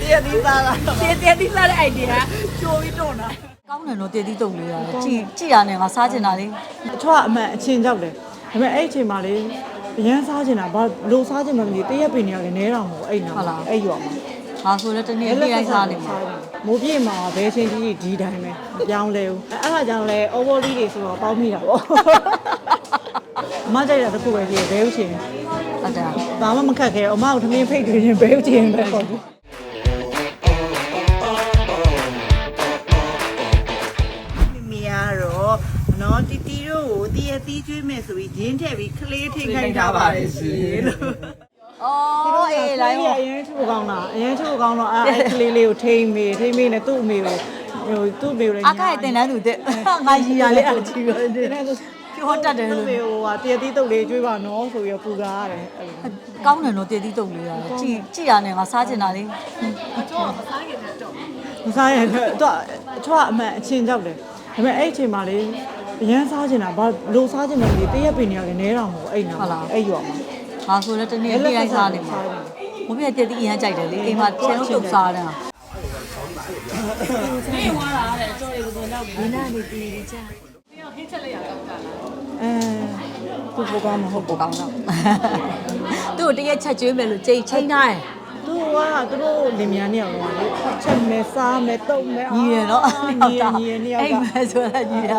တရားသီးစားတာတရားတရားသီးစားတဲ့ idea ချိုးပြီးတော့တာကောင်းတယ်နော်တည်တည်တုံလေးရတယ်ကြည်ကြည်ရနေငါစားချင်တာလေအချွတ်အမှန်အချင်းကြောက်တယ်ဒါပေမဲ့အဲ့အချိန်မှာလေအရန်စားချင်တာဘာလို့စားချင်မှမသိတရက်ပင်နေရတယ်နဲတော့မဟုတ်အဲ့နာအဲ့ရွာမှာငါဆိုလည်းတနေ့နေ့တိုင်းစားနေမှာမိုးပြေမှာဘယ်ချင်းကြီးဒီတိုင်းပဲမပြောင်းလဲဘူးအဲ့အဲ့ဒါကြောင့်လဲ over လေးတွေဆိုတော့ပေါင်းမိတာပေါ့အမကြိုက်တာတစ်ခုပဲရှိတယ်ဘဲဥချင်းဟုတ်တယ်ဘာမှမခက်ခဲအမကိုထမင်းဖိတ်တွေ့ရင်ဘဲဥချင်းပဲပေါ့ နော်တီတီတို့ကိုတရက်သီးကျွေးမယ်ဆိုပြီးဂျင်းထည့်ပြီးကလေးထိခိုက်ထားပါတယ်ရှင်လို့အော်အေးလိုက်အရင်ချိုးကောင်းတာအရင်ချိုးကောင်းတော့အဲ့အဲ့ကလေးလေးကိုထိမ့်မေထိမ့်မေနဲ့သူ့အမေကိုဟိုသူ့အမေကိုလည်းအကရဲ့တင်တန်းသူတဲ့ငါရီရလေးအကြည့်ရတယ်နဲ့သူပြောတတ်တယ်သူ့လို့အမေဟိုဟာတရက်သီးတုပ်လေးကျွေးပါနော်ဆိုပြီးတော့ပူကားရတယ်အဲ့လိုကောင်းတယ်နော်တည်တည်တုံလေးရတယ်ကြည်ကြည်ရနေငါစားချင်တာလေမစားရင်တော့အချွတ်အမှန်အချင်းကြောက်တယ်ဒါပေမဲ့အဲ့အချိန်မှာလေ အရန်စားချင်တာဘာလို့စားချင်မှမသိတရက်ပင်နေရတယ်နဲတော့မဟုတ်အဲ့နာအဲ့ရွာမှာငါဆိုလည်းတနေ့နေ့တိုင်းစားနေမှာဘုပြတည်တည်အရင်ကြိုက်တယ်လေအိမ်မှာချဲလုံးတုတ်စားတယ်အဲသူ့ဘောကမဟုတ်ဘူးကောင်းတော့သူ့ကိုတရက်ချက်ကျွေးမယ်လို့ကြိတ်ချိန်ထားတယ်သူကသူတို့လင်မယားနှစ်ယောက်လုံးကလေချက်မဲစားမဲတုံမဲညီရနော်ညီရညီရနှစ်ယောက်ကအိမ်မဲဆိုတာညီရ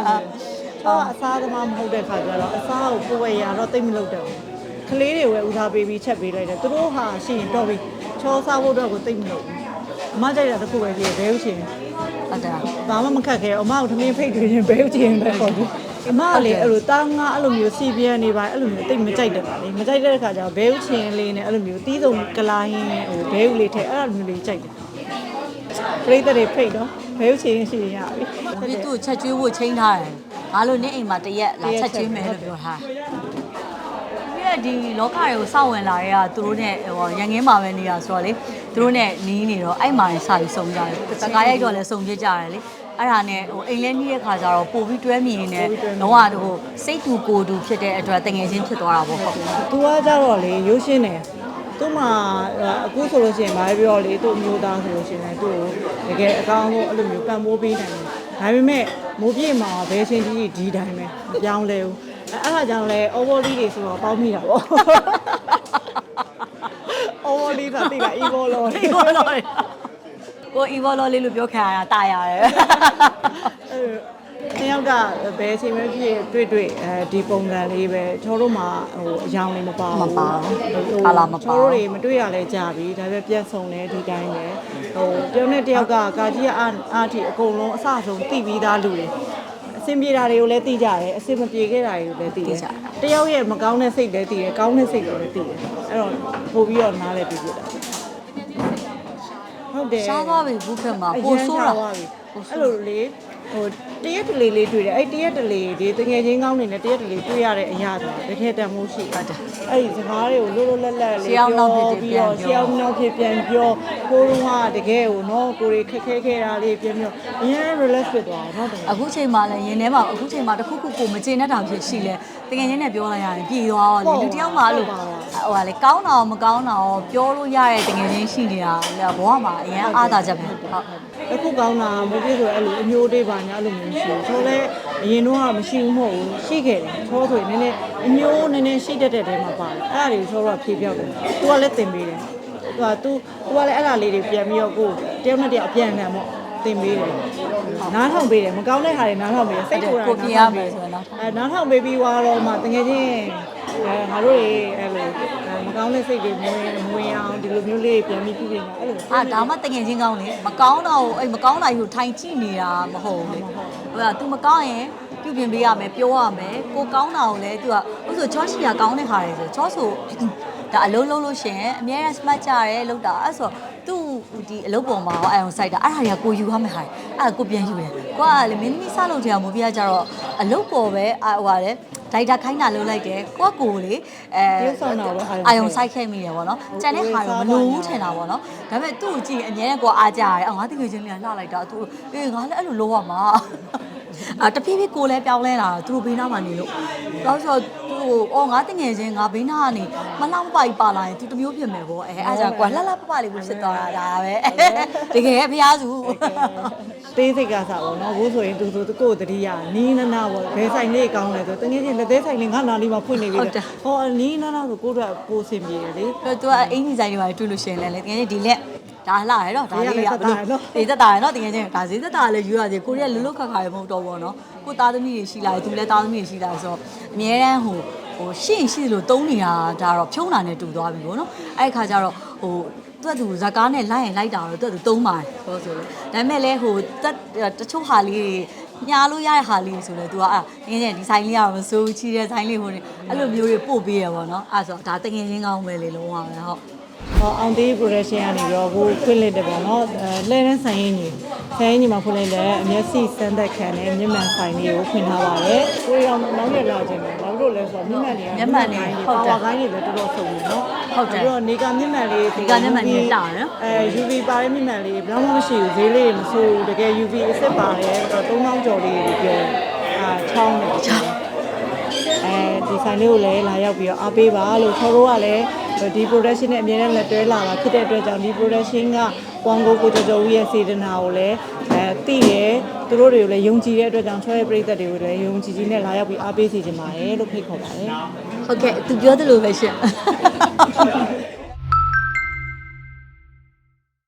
ချောအစားသမားမဟုတ်တဲ့ခါကျတော့အစားကိုကိုယ်ဝယ်ရတော့တိတ်မလုပ်တော့ဘူးကလေးတွေဝယ်ဦးစားပေးပြီးချက်ပေးလိုက်တယ်သူတို့ဟာရှိရင်တော့ပြီးချောစားဖို့တော့ကိုတိတ်မလုပ်ဘူးအမကြိုက်တာတစ်ခုပဲရှိတယ်ဘဲဥချင်းဟုတ်တယ်ဘာမှမခက်ခဲအမကိုထမင်းဖိတ်တွေ့ရင်ဘဲဥချင်းပဲပေါ့ဘူးအမကလေအဲ့လိုတားငါအဲ့လိုမျိုးစီပြန်းနေပါအဲ့လိုမျိုးတိတ်မကြိုက်တယ်ပါလေမကြိုက်တဲ့ခါကျတော့ဘဲဥချင်းလေးနဲ့အဲ့လိုမျိုးတီးစုံကလာဟင်းဟိုဘဲဥလေးထဲအဲ့လိုမျိုးလေးကြိုက်တယ်ပြိတ္တတွေဖိတ်တော့ ဘဲဥချင်းရှိရင်ရပြီဘုပြသူ့ကိုချက်ကျွေးဖို့ချိန်ထားတယ်ငါလို့နေ့အိမ်မှာတရက်လာချက်ကျွေးမယ်လို့ပြောထားတယ်ဒီဒီလောကတွေကိုစောင့်ဝင်လာတဲ့ကသူတို့နဲ့ဟိုရန်ငင်းမှာပဲနေတာဆိုတော့လေသူတို့နဲ့နီးနေတော့အဲ့မှာစပြီးစုံကြတယ်တကားရိုက်တော့လည်းစုံဖြစ်ကြတယ်လေအဲ့ဒါနဲ့ဟိုအိမ်လဲနီးတဲ့ခါကျတော့ပို့ပြီးတွဲမြင်နေတော့ဟိုစိတ်တူကိုယ်တူဖြစ်တဲ့အတွက်တငယ်ချင်းဖြစ်သွားတာပေါ့ဟုတ်။ तू ကကြတော့လေရိုးရှင်းတ ယ်။ तू မှာအခုဆိုလို့ရှိရင်ဘာပဲပြောလေသူ့မျိုးသားဆိုလို့ရှိရင်သူ့ကိုတကယ်အကောင်းဆုံးအဲ့လိုမျိုးပံ့ပိုးပေးနိုင်တယ်။ဒါပေမဲ့မိုးပြေမှာဘယ်ချင်းကြီးဒီတိုင်းပဲမပြောင်းလဲဘူး။အဲအဲ့ဒါကြောင့်လဲ over လေးတွေဆိုတော့ပေါင်းမိတာပေါ့။ over လေးကတိလာ evil လို့အီဗော်လော်ကိုအီဗော်လော်လေးလို့ပြောခံရတာတာရတယ်အဲတယော က်ကဘယ်အချိန်ပဲဖြစ်တွေ့တွေ့အဲဒီပုံစံလေးပဲချောတို့မှာဟိုအယောင်လေးမပါဘူးမပါဘူးဟိုကာလာမပါဘူးချောတို့တွေမတွေ့ရလဲကြာပြီဒါပေမဲ့ပြတ်ဆုံတယ်ဒီတိုင်းပဲဟိုတယောက်နဲ့တယောက်ကကာကြီးကအားအားထိအကုန်လုံးအစဆုံးသိပြီးသားလူတွေအဆင်ပြေတာတွေကိုလည်းသိကြတယ်အဆင်မပြေခဲ့တာတွေကိုလည်းသိတယ်တယောက်ရဲ့မကောင်းတဲ့စိတ်လည်းသိတယ်ကောင်းတဲ့စိတ်လည်းသိတယ်အဲ့တော့ပို့ပြီးတော့နားလည်းပြီးပြတာဟုတ်တယ်ရှားသွားပြီဘူးခက်မှာပိုဆိုးတာအဲ့လိုလေ ဟိုတရက်တလေလေးတွေ့တယ်အဲ့တရက်တလေဒီတငယ်ချင်းကောင်းနေနဲ့တရက်တလေတွေ့ရတဲ့အရာတွေတကယ်တန်မှုရှိတယ်အဲ့ဒီစကားတွေကိုလို့လို့လက်လက်လေးပြောပြီးတော့ရှောင်းနောက်ဖြစ်ပြန်ပြောကိုရုံးကတကယ်ကိုနော်ကိုရီခက်ခဲခဲ့တာလေးပြန်ပြောအရင် relax ဖြစ်သွားတယ်နော်တကယ်အခုချိန်မှလည်းရင်ထဲမှာအခုချိန်မှာတစ်ခုခုကိုမကျေနပ်တာဖြစ်ရှိလဲတကယ်ချင်းနဲ့ပြောလိုက်ရရင်ပြည်သွားတော့လေလူတစ်ယောက်မှအဲ့လိုဟိုဟာလေကောင်းတာရောမကောင်းတာရောပြောလို့ရတဲ့တကယ်ချင်းရှိနေတာဘဝမှာအရင်အားသာချက်ပဲဟုတ်အခုကောင်းတာမဟုတ်ဘူးဆိုအဲ့လိုအမျိုးတွေးပါညာအဲ့လိုမျိုးရှိဘူးချိုးလဲအရင်တော့မရှိဘူးမဟုတ်ဘူးရှိခဲ့တယ်ချိုးဆိုရင်နည်းနည်းအမျိုးနည်းနည်းရှိတတ်တဲ့တဲမှာပါတယ်အဲ့ဒါတွေကိုချိုးတော့ဖြေပြောက်တယ်သူကလည်းတင်ပေးတယ်သူကသူသူကလည်းအဲ့ဒါလေးတွေပြန်ပြီးတော့ကိုတယောက်နဲ့တယောက်အပြန်အလှန်ပေါ့ တင်ပေးတယ်နားထောင်ပေးတယ်မကောင်းတဲ့ဟာတွေနားထောင်ပေးတယ်စိတ်ထိုးတာကိုပြင်ရမယ်ဆိုရင်တော့အဲနားထောင်ပေးပြီးသွားတော့မှတကယ်ချင်းအဲငါတို့တွေအဲ့လိုမကောင်းတဲ့စိတ်တွေမဝင်မဝင်အောင်ဒီလိုမျိုးလေးပြန်ပြီးပြုပြင်တာအဲ့လိုအာဒါမှတကယ်ချင်းကောင်းလေမကောင်းတော့အဲ့မကောင်းတာကြီးကိုထိုင်ကြည့်နေတာမဟုတ်ဘူးလေဟိုက तू မကောင်းရင် ပြုပြင်ပေးရမယ်ပြောရမယ်ကိုကောင်းတာကိုလည်း तू ကဥဆိုချောရှိတာကောင်းတဲ့ဟာတွေဆိုချောဆိုဒါအလုံးလုံးလို့ရှင်အများရ smart ကြရဲလောက်တာအဲ့ဆိုသူ့ဒီအလုပ်ပေါ်မှာအယုံဆိုင်တာအဲ့ဒါတွေကကိုယူရမယ်ဟာအဲ့ကိုပြန်ယူတယ်ကိုကလေမင်းသမီးစားလို့တရားမပြကြတော့အလုပ်ပေါ်ပဲဟိုဟာလေဒိုက်တာခိုင်းတာလုပ်လိုက်တယ်ကိုကကိုလေအဲရုပ်ဆောင်တာပဲအာယုံဆိုင်ခဲ့မိတယ်ဗောနော်ကြံတဲ့ဟာတော့မလိုဘူးထင်တာဗောနော်ဒါပေမဲ့သူ့ကိုကြည့်ရင်အမြဲတမ်းကိုအားကြရတယ်အော်ငါတကယ်ချင်းလေးကလှလိုက်တာသူအေးငါလည်းအဲ့လိုလုပ်ရမှာ အာတဖြည်းဖြည်းကိုလည်းပြောင်းလဲလာသူတို့ဘေးနားမှာနေလို့တော့ဆိုသူကိုအော်ငါတငယ်ချင်းငါဘေးနားကနေမလောက်မပိုက်ပါလာရင် तू တမျိုးဖြစ်မယ်ပေါ့အဲအဲ့ဒါကြောင့်ကွာလှလှပပလေးကိုဖြစ်သွားတာဒါပဲတကယ်ဖျားစုသေးစိတ်ကစားပေါ့နော်ဘိုးဆိုရင်သူဆိုသူကိုယ်တတိယနီးနနာပေါ့ဘယ်ဆိုင်လေးကောင်းလဲဆိုတကယ်ချင်းလက်သေးဆိုင်လေးငါနာလေးမှာဖွင့်နေပြီလေဟောနီးနနာဆိုကိုယ့်အတွက်ပိုးစင်ပြေတယ်လေတော့ तू ကအင်ကြီးဆိုင်တွေပါတွေ့လို့ရှရင်လဲလေတကယ်ချင်းဒီလက် ဒါလှရတော့ဒါလေးက ဈေးကလည်းသက်သာရနော် ဈေးသက်သာရနော်တကယ်ချင်းဒါဈေးသက်သာလည်းယူရတယ်ကိုရီးယားလွတ်လွတ်ခါခါရမဟုတ်တော့ဘောနော်ကိုသားသမီးတွေရှိလာတယ်သူလည်းသားသမီးတွေရှိလာဆိုတော့အများတန်းဟိုဟိုရှင့်ရှိလို့တုံးနေတာဒါတော့ဖြုံးတာနဲ့တူသွားပြီပေါ့နော်အဲ့ခါကျတော့ဟိုသူကသူဇကားနဲ့လိုက်ရင်လိုက်တာတော့သူကသူတုံးပါတယ်ဆိုဆိုလေဒါပေမဲ့လည်းဟိုတက်တချို့ဟာလေးတွေညားလို့ရတဲ့ဟာလေးဆိုလဲ तू อ่ะငင်းနေဒီဆိုင်လေးကတော့မစိုးချီတဲ့ဆိုင်လေးဟိုနေအဲ့လိုမျိုးတွေပို့ပေးရပါတော့အဲ့ဆိုဒါတကယ်ချင်းကောင်းပဲလေလုံးဝပဲဟုတ် ဟော အောင်သေး production ကနေပြီးတော့ဟိုဖွင့်လိုက်တယ်ပေါ့နော်အဲလဲတဲ့ဆိုင်ရင်းကြီးဆိုင်ရင်းကြီးမှာဖွင့်လိုက်တဲ့အမျက်စိစမ်းသက်ခံတဲ့မျက်မှန်ဆိုင်လေးကိုဖွင့်ထားပါတယ်ကိုရီအောင်နောက်ရလာခြင်းတယ်ဘာလို့လဲဆိုတော့မျက်မှန်တွေကမျက်မှန်တွေဟုတ်တယ်ပါဝါကိုင်းတွေလည်းတော်တော်ဆုံးပြီနော်ဟုတ်တယ်ပြီးတော့နေကမျက်မှန်လေးနေကမျက်မှန်တွေတာတယ်နော်အဲ UV ပါတဲ့မျက်မှန်လေးဘယ်မှမရှိဘူးဈေးလေးမဆိုးဘူးတကယ် UV အစ်စ်ပါတယ်အဲ့တော့3000ကျော်လေးကိုပြောအာချောင်းတယ်ချောင်းအဲဒီဆိုင်လေးကိုလည်းလာရောက်ပြီးတော့အားပေးပါလို့ခေါ်တော့ကလည်း ဒီ production နဲ့အများနဲ့လက်တွဲလာတာဖြစ်တဲ့အတွက်ကြောင့်ဒီ production ကကွန်ဂိုကိုကျော်ကျော်ဦးရဲ့စေတနာကိုလည်းအဲသိတယ်သူတို့တွေကိုလည်းယုံကြည်တဲ့အတွက်ကြောင့်ချောရဲ့ပြည်သက်တွေကိုလည်းယုံကြည်ကြီးနဲ့လာရောက်ပြီးအားပေးစီခြင်းပါတယ်လို့ဖိတ်ခေါ်ပါတယ်ဟုတ်ကဲ့သူပြောသလိုပဲရှင်